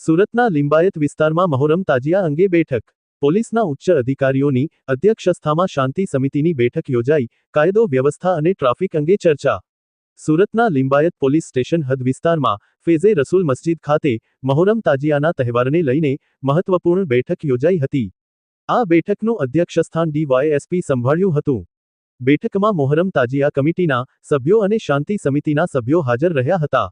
સુરતના લિંબાયત વિસ્તારમાં મહોરમ તાજિયા અંગે બેઠક. પોલીસના ઉચ્ચ અધિકારીઓની અધ્યક્ષસ્થામાં શાંતિ સમિતિની બેઠક યોજાઈ, કાયદો, વ્યવસ્થા અને ટ્રાફિક અંગે ચર્ચા. સુરતના લિંબાયત પોલીસ સ્ટેશન હદ વિસ્તારમાં ફેઝે રસૂલ મસ્જિદ ખાતે મહોરમ તાજિયાના તહેવારને લઈને મહત્વપૂર્ણ બેઠક યોજાઈ હતી. આ બેઠકનું અધ્યક્ષસ્થાન ડીવાયએસપી સંભાળ્યું હતું. બેઠકમાં મોહરમ તાજિયા કમિટીના સભ્યો અને શાંતિ સમિતિના સભ્યો હાજર રહ્યા હતા.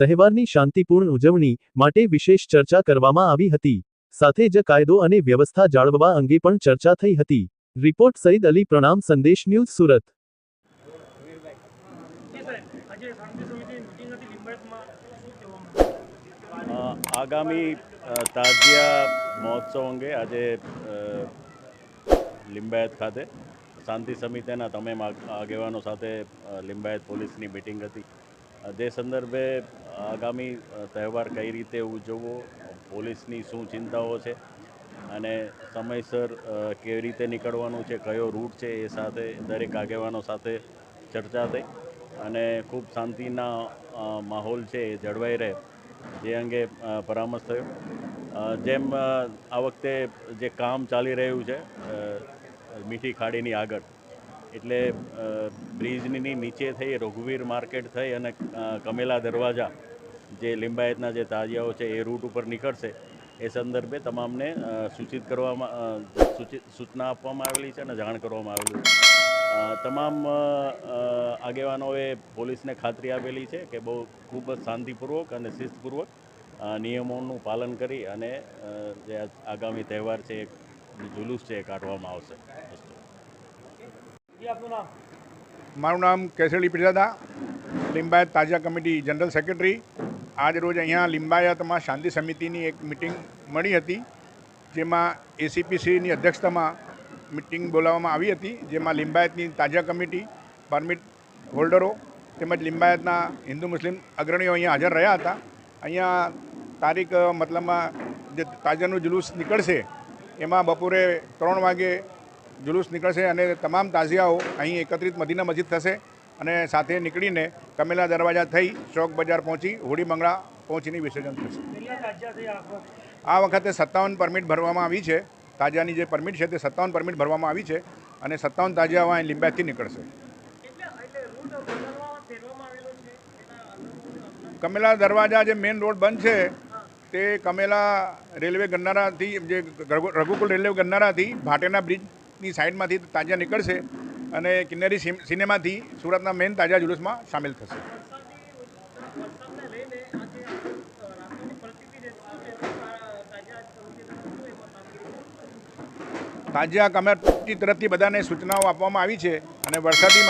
તહેવારની શાંતિપૂર્ણ ઉજવણી માટે વિશેષ ચર્ચા કરવામાં આવી હતી. સાથે જ કાયદો અને વ્યવસ્થા જાળવવા અંગે પણ ચર્ચા થઈ હતી. રિપોર્ટ સઈદ અલી પ્રણામ, સંદેશ ન્યૂઝ, સુરત. આગામી તાજિયા મહોત્સવ અંગે આજે લિંબાયત ખાતે શાંતિ સમિતિના તમામ આગેવાનો સાથે લિંબાયત પોલીસની મિટિંગ હતી. જે સંદર્ભે આગામી તહેવાર કઈ રીતે ઉજવવો, પોલીસની શું ચિંતાઓ છે અને સમયસર કેવી રીતે નીકળવાનું છે, કયો રૂટ છે એ સાથે, દરેક આગેવાનો સાથે ચર્ચા થઈ અને ખૂબ શાંતિના માહોલ છે એ જળવાઈ રહે જે અંગે પરામર્શ થયો. જેમ આ વખતે જે કામ ચાલી રહ્યું છે મીઠી ખાડીની આગળ એટલે બ્રિજની નીચે થઈ રઘુવીર માર્કેટ થઈ અને કમેલા દરવાજા, જે લિંબાયતના જે તાજિયાઓ છે એ રૂટ ઉપર નીકળશે, એ સંદર્ભે તમામને સૂચિત કરવામાં સૂચના આપવામાં આવેલી છે અને જાણ કરવામાં આવેલી છે. તમામ આગેવાનોએ પોલીસને ખાતરી આપેલી છે કે બહુ ખૂબ જ શાંતિપૂર્વક અને શિસ્તપૂર્વક નિયમોનું પાલન કરી અને જે આગામી તહેવાર છે જુલુસ છે એ કાઢવામાં આવશે અસ્તુ. જી આપનું નામ મારું નામ કેસરી પિરજાદા, લિંબાયત તાજા કમિટી જનરલ સેક્રેટરી. આજ રોજ અહીંયા લિંબાયતમાં શાંતિ સમિતિની એક મિટિંગ મળી હતી, જેમાં એસીપીસીની અધ્યક્ષતામાં મિટિંગ બોલાવવામાં આવી હતી, જેમાં લિંબાયતની તાજા કમિટી, પરમિટ હોલ્ડરો તેમજ લિંબાયતના હિન્દુ મુસ્લિમ અગ્રણીઓ અહીંયા હાજર રહ્યા હતા. અહીંયા તારીખ મતલબમાં જે તાજાનું જુલુસ નીકળશે, એમાં બપોરે ત્રણ વાગે જુલુસ નીકળશે અને તમામ તાજિયાઓ અહીં એકત્રિત મદીના મસ્જિદ થશે અને સાથે નીકળીને કમેલા દરવાજા થઈ ચોક બજાર પહોંચી હોડી મંગળા પહોંચીને વિસર્જન થશે. આ વખતે? સત્તાવન પરમિટ ભરવામાં આવી છે. તાજાની જે પરમિટ છે તે સત્તાવન પરમિટ ભરવામાં આવી છે અને સત્તાવન તાજિયાઓ અહીં લીંબાથી નીકળશે. કમેલા દરવાજા જે મેઇન રોડ બંધ છે તે કમેલા રેલવે ગન્નારાથી જે રઘુકુલ રેલવે ગન્નારાથી ભાટેના બ્રિજની સાઈડમાંથી તાજા નીકળશે અને કિન્નરી સિનેમાથી સુરતના મેઇન તાજા જુલુસમાં સામેલ થશે. તાજા કમિટી તરફથી બધાને સૂચનાઓ આપવામાં આવી છે અને વરસાદી